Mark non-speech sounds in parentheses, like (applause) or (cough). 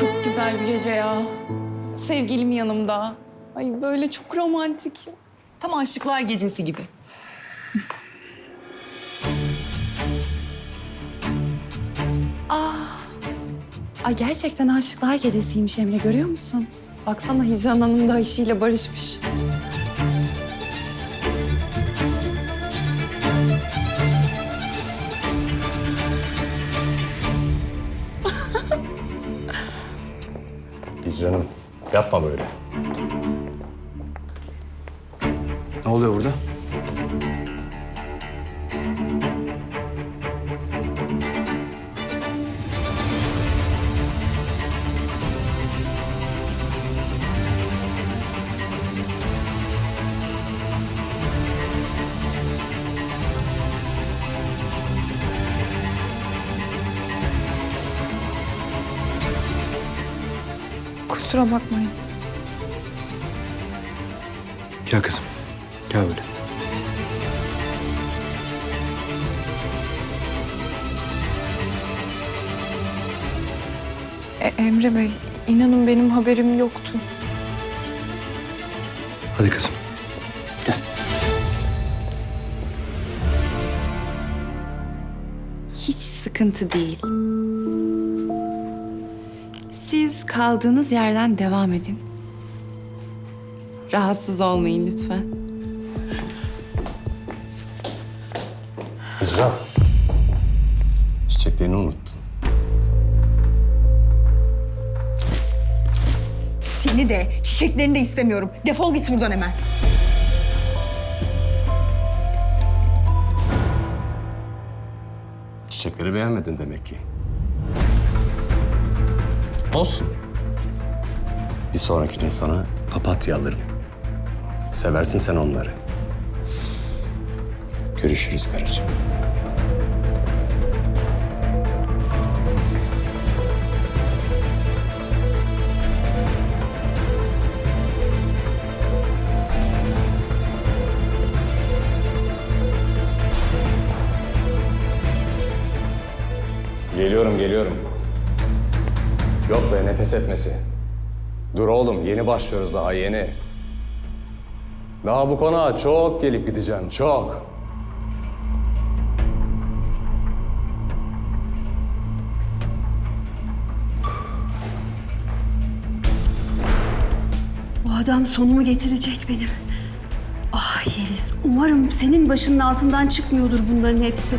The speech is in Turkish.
çok güzel bir gece ya. Sevgilim yanımda. Ay böyle çok romantik. Tam aşıklar gecesi gibi. Aa, (laughs) ay gerçekten aşıklar gecesiymiş Emre görüyor musun? Baksana Hicran Hanım da eşiyle barışmış. Hicran'ım yapma böyle. Ne oluyor burada? Kusura bakmayın. Gel kızım. Gel böyle. E, Emre Bey, inanın benim haberim yoktu. Hadi kızım. Gel. Hiç sıkıntı değil. Siz kaldığınız yerden devam edin. Rahatsız olmayın lütfen. Hicran. Çiçeklerini unuttun. Seni de, çiçeklerini de istemiyorum. Defol git buradan hemen. Çiçekleri beğenmedin demek ki. Olsun. Bir sonrakine sana papatya alırım. Seversin sen onları. Görüşürüz karıcığım. Geliyorum, geliyorum. Yok be, ne pes etmesi. Dur oğlum, yeni başlıyoruz daha, yeni. Daha bu konağa çok gelip gideceğim, çok. Bu adam sonumu getirecek benim. Ah Yeliz, umarım senin başının altından çıkmıyordur bunların hepsi.